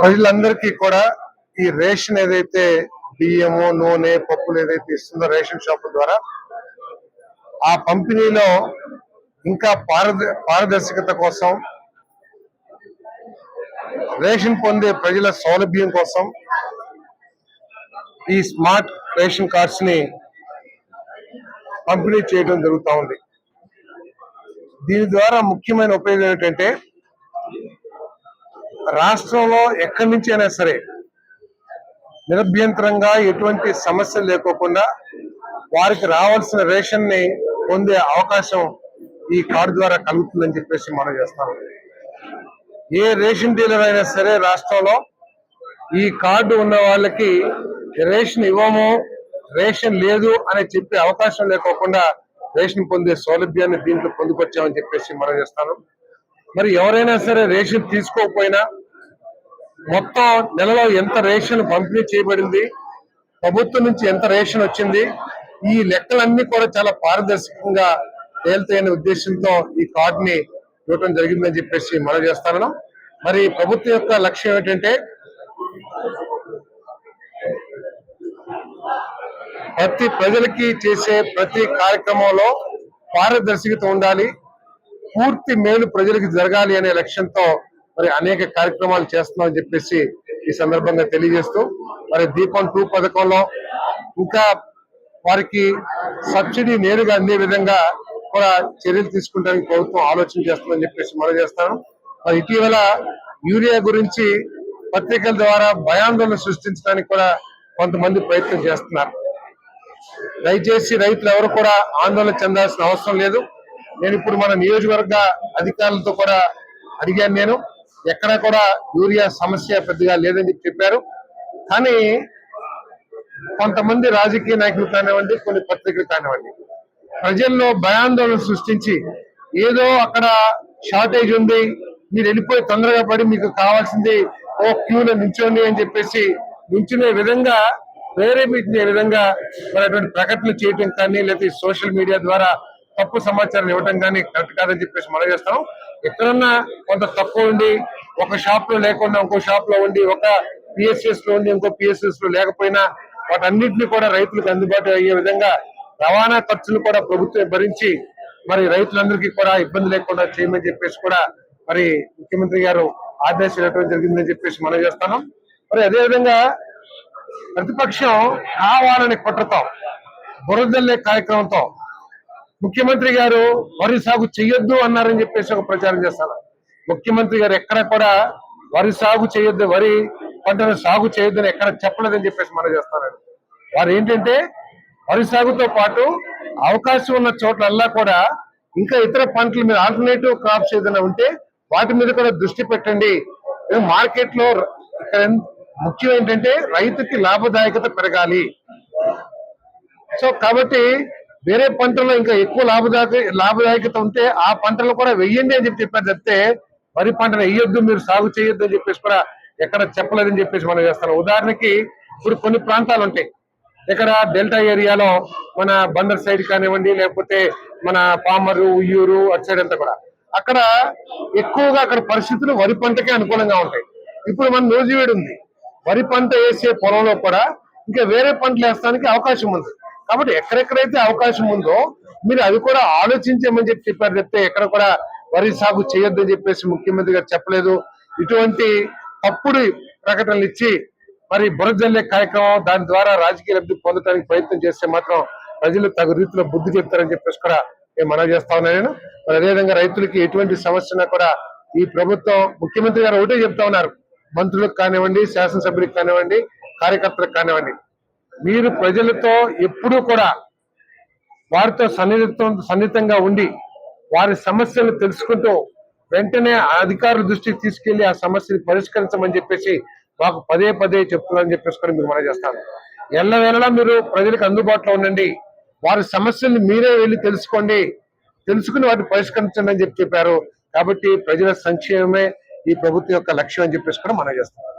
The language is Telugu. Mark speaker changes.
Speaker 1: ప్రజలందరికీ కూడా ఈ రేషన్ ఏదైతే బియ్యము నూనె పప్పులు ఏదైతే ఇస్తుందో రేషన్ షాపుల ద్వారా ఆ పంపిణీలో ఇంకా పారద పారదర్శకత కోసం రేషన్ పొందే ప్రజల సౌలభ్యం కోసం ఈ స్మార్ట్ రేషన్ కార్డ్స్ని పంపిణీ చేయడం జరుగుతూ ఉంది. దీని ద్వారా ముఖ్యమైన ఉపయోగం ఏంటంటే రాష్ట్రంలో ఎక్కడి నుంచి అయినా సరే నిరభ్యంతరంగా ఎటువంటి సమస్యలు లేకోకుండా వారికి రావాల్సిన రేషన్ని పొందే అవకాశం ఈ కార్డు ద్వారా కలుగుతుందని చెప్పేసి మనం చేస్తాం ఏ రేషన్ డీలర్ అయినా సరే రాష్ట్రంలో ఈ కార్డు ఉన్న వాళ్ళకి రేషన్ ఇవ్వము రేషన్ లేదు అని చెప్పే అవకాశం లేకోకుండా రేషన్ పొందే సౌలభ్యాన్ని దీంట్లో పొందుకొచ్చామని చెప్పేసి మనం చేస్తాను. మరి ఎవరైనా సరే రేషన్ తీసుకోకపోయినా మొత్తం నెలలో ఎంత రేషన్ పంపిణీ చేయబడింది ప్రభుత్వం నుంచి ఎంత రేషన్ వచ్చింది ఈ లెక్కలన్నీ కూడా చాలా పారదర్శకంగా తేలితైన ఉద్దేశంతో ఈ కార్డుని ఇవ్వటం జరిగిందని చెప్పేసి మనం చేస్తాను. మరి ప్రభుత్వం యొక్క లక్ష్యం ఏంటంటే ప్రతి ప్రజలకి చేసే ప్రతి కార్యక్రమంలో పారదర్శకత ఉండాలి పూర్తి మేలు ప్రజలకు జరగాలి అనే లక్ష్యంతో మరి అనేక కార్యక్రమాలు చేస్తున్నామని చెప్పేసి ఈ సందర్భంగా తెలియజేస్తూ మరి దీపం టూ పథకంలో ఇంకా వారికి సబ్సిడీ నేరుగా అందే విధంగా కూడా చర్యలు తీసుకుంటానికి ప్రభుత్వం ఆలోచన చేస్తుందని చెప్పేసి మనం చేస్తాను. మరి ఇటీవల యూరియా గురించి పత్రికల ద్వారా భయాందోళన సృష్టించడానికి కూడా కొంతమంది ప్రయత్నం చేస్తున్నారు. దయచేసి రైతులు ఎవరు కూడా ఆందోళన చెందాల్సిన అవసరం లేదు. నేను ఇప్పుడు మన నియోజకవర్గ అధికారులతో కూడా అడిగాను నేను. ఎక్కడ కూడా యూరియా సమస్య పెద్దగా లేదని చెప్పారు. కానీ కొంతమంది రాజకీయ నాయకులు కానివ్వండి కొన్ని పత్రికలు కానివ్వండి ప్రజల్లో భయాందోళన సృష్టించి ఏదో అక్కడ షార్టేజ్ ఉంది మీరు వెళ్ళిపోయి తొందరగా పడి మీకు కావాల్సింది ఓ క్యూలో నిల్చోండి అని చెప్పేసి నిల్చునే విధంగా ప్రేరేపించే విధంగా మరి అటువంటి ప్రకటనలు చేయటం కానీ లేకపోతే సోషల్ మీడియా ద్వారా తప్పు సమాచారం ఇవ్వటం కానీ కరెక్ట్ కాదని చెప్పేసి మనం చేస్తాం. ఎక్కడన్నా కొంత తక్కువ ఉండి ఒక షాప్లో లేకుండా ఇంకో షాప్లో ఉండి ఒక పిఎస్ఎస్లో ఉండి ఇంకో పిఎస్ఎస్లో లేకపోయినా వాటన్నిటిని కూడా రైతులకు అందుబాటు అయ్యే విధంగా రవాణా ఖర్చులు కూడా ప్రభుత్వం భరించి మరి రైతులందరికీ కూడా ఇబ్బంది లేకుండా చేయమని చెప్పేసి కూడా మరి ముఖ్యమంత్రి గారు ఆదేశాలు ఇవ్వడం జరిగిందని చెప్పేసి మనం చేస్తాను మరి అదేవిధంగా ప్రతిపక్షం కావాలని కుట్రతో బురదల్లే కార్యక్రమంతో. ముఖ్యమంత్రి గారు వరి సాగు చెయ్యొద్దు అన్నారని చెప్పేసి ఒక ప్రచారం చేస్తారు. ముఖ్యమంత్రి గారు ఎక్కడ కూడా వరి సాగు చేయొద్దు వరి పంటను సాగు చేయొద్దని ఎక్కడ చెప్పలేదని చెప్పేసి మనం చేస్తారు. వారు ఏంటంటే వరి సాగుతో పాటు అవకాశం ఉన్న చోట్లల్లా కూడా ఇంకా ఇతర పంటల మీద ఆల్టర్నేటివ్ క్రాప్స్ ఏదైనా ఉంటే వాటి మీద కూడా దృష్టి పెట్టండి. మార్కెట్లో ఇక్కడ ముఖ్యం ఏంటంటే రైతుకి లాభదాయకత పెరగాలి. సో కాబట్టి వేరే పంటలో ఇంకా ఎక్కువ లాభదాయక లాభదాయకత ఉంటే ఆ పంటలు కూడా వెయ్యండి అని చెప్పి చెప్పారు చెప్తే వరి పంటను వేయొద్దు మీరు సాగు చేయొద్దు అని చెప్పేసి కూడా ఎక్కడ చెప్పలేదని చెప్పేసి మనం చేస్తాం. ఉదాహరణకి ఇప్పుడు కొన్ని ప్రాంతాలు ఉంటాయి. ఇక్కడ డెల్టా ఏరియాలో మన బందర్ సైడ్ కానివ్వండి లేకపోతే మన పామరు ఉయ్యూరు అటు సైడ్ అంతా కూడా. అక్కడ ఎక్కువగా అక్కడ పరిస్థితులు వరి పంటకే అనుకూలంగా ఉంటాయి. ఇప్పుడు మన నూజివీడు ఉంది వరి పంట వేసే పొలంలో కూడా ఇంకా వేరే పంటలు వేస్తానికి అవకాశం ఉంది. కాబట్టి ఎక్కడెక్కడైతే అవకాశం ఉందో మీరు అది కూడా ఆలోచించమని చెప్పి చెప్పారు చెప్తే ఎక్కడ కూడా వరి సాగు చేయొద్దని చెప్పేసి ముఖ్యమంత్రి గారు చెప్పలేదు. ఇటువంటి తప్పుడు ప్రకటనలు ఇచ్చి మరి బురజల్లే కార్యక్రమం దాని ద్వారా రాజకీయ లబ్ధి పొందడానికి ప్రయత్నం చేస్తే మాత్రం ప్రజలు తగు రీతిలో బుద్ధి చెప్తారని చెప్పేసి కూడా నేను మనం చేస్తా ఉన్నాను నేను. మరి అదేవిధంగా రైతులకి ఎటువంటి సమస్యన కూడా ఈ ప్రభుత్వం ముఖ్యమంత్రి గారు ఒకటే చెప్తా ఉన్నారు. మంత్రులకు కానివ్వండి శాసనసభ్యులకు కానివ్వండి కార్యకర్తలకు కానివ్వండి మీరు ప్రజలతో ఎప్పుడూ కూడా వారితో సన్నిహితం సన్నిహితంగా ఉండి వారి సమస్యలు తెలుసుకుంటూ వెంటనే ఆ అధికారుల దృష్టికి తీసుకెళ్ళి ఆ సమస్యని పరిష్కరించమని చెప్పేసి మాకు పదే పదే చెప్తున్నారని చెప్పేసి కూడా మీరు మనం చేస్తాను. ఎల్లవేళలా మీరు ప్రజలకు అందుబాటులో ఉండండి. వారి సమస్యలను మీరే వెళ్ళి తెలుసుకోండి. తెలుసుకుని వాటిని పరిష్కరించండి అని చెప్పి చెప్పారు. కాబట్టి ప్రజల సంక్షేమమే ఈ ప్రభుత్వం యొక్క లక్ష్యం అని చెప్పేసి కూడా మనం చేస్తాం.